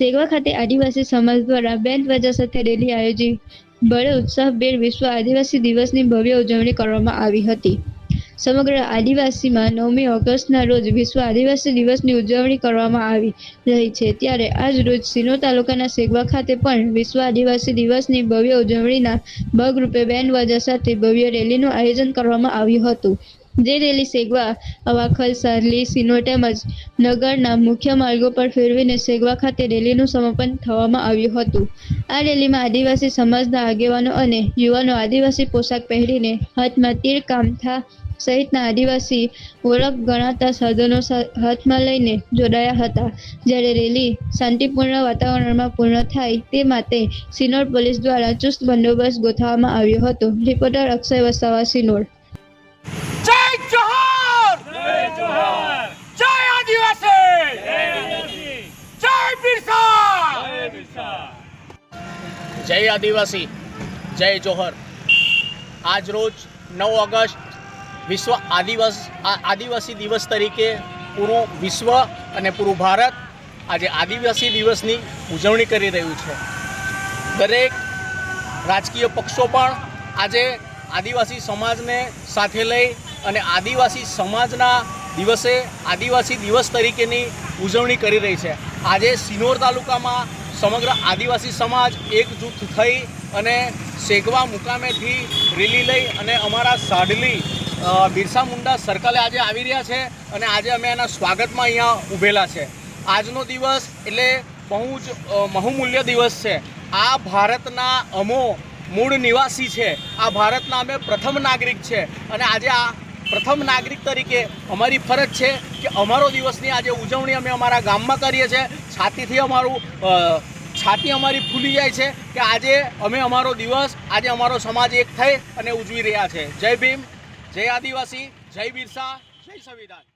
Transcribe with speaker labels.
Speaker 1: સેગવા ખાતે આદિવાસી સમાજ દ્વારા બેન્ડ બાજા સાથે રેલી આયોજી, બળે ઉત્સાહભેર વિશ્વ આદિવાસી દિવસની ભવ્ય ઉજવણી કરવામાં આવી હતી. સમગ્ર આદિવાસીમાં નવમી ઓગસ્ટના રોજ વિશ્વ આદિવાસી દિવસની ઉજવણી કરવામાં આવી રહી છે. ત્યારે આજ રોજ સિનો તાલુકાના સેગવા ખાતે પણ વિશ્વ આદિવાસી દિવસની ભવ્ય ઉજવણીના ભાગરૂપે બેન્ડ બાજા સાથે ભવ્ય રેલીનું આયોજન કરવામાં આવ્યું હતું. જે રેલી સેગવા અવાખલ સારલી સિનો તેમજ નગરના મુખ્ય માર્ગો પર ફેરવીને સેગવા ખાતે રેલીનું સમાપન થવામાં આવ્યું હતું. આ રેલીમાં આદિવાસી સમાજના આગેવાનો અને યુવાનો આદિવાસી પોશાક પહેરીને હાથમાં તીર કામથા સહિતના આદિવાસી ઓળખ ગણાતા સાધનો હાથમાં લઈને જોડાયા હતા. જ્યારે રેલી શાંતિપૂર્ણ વાતાવરણમાં પૂર્ણ થાય તે માટે સિનોર પોલીસ દ્વારા ચુસ્ત બંદોબસ્ત ગોઠવવામાં આવ્યો હતો. રિપોર્ટર અક્ષય વસાવા, સિનોર.
Speaker 2: જય આદિવાસી,
Speaker 3: જય
Speaker 4: જોહર. આજ રોજ નવ ઓગસ્ટ વિશ્વ આદિવાસ આદિવાસી દિવસ તરીકે પૂરું વિશ્વ અને પૂરું ભારત આજે આદિવાસી દિવસની ઉજવણી કરી રહ્યું છે. દરેક રાજકીય પક્ષો પણ આજે આદિવાસી સમાજને સાથે લઈ અને આદિવાસી સમાજના દિવસે આદિવાસી દિવસ તરીકેની ઉજવણી કરી રહી છે. આજે સિનોર તાલુકામાં સમગ્ર આદિવાસી સમાજ એકજૂથ થઈ અને શેગવા મુકામેથી રેલી લઈ અને અમારા સાડલી બિરસા મુંડા સર્કલે આજે આવી રહ્યા છે અને આજે અમે એના સ્વાગતમાં અહીંયા ઊભેલા છે. આજનો દિવસ એટલે બહુ જ બહુમૂલ્ય દિવસ છે. આ ભારતના અમો મૂળ નિવાસી છે. આ ભારતના અમે પ્રથમ નાગરિક છે. અને આજે આ પ્રથમ નાગરિક તરીકે અમારી ફરજ છે કે અમારો દિવસની આજે ઉજવણી અમે અમારા ગામમાં કરીએ છીએ. છાતીથી અમારું છાતી અમારી ફૂલી જાય છે કે આજે અમે અમારો દિવસ, આજે અમારો સમાજ એક થઈ અને ઉજવી રહ્યા છે. જય ભીમ, જય આદિવાસી, જય બિરસા, જય સંવિધાન.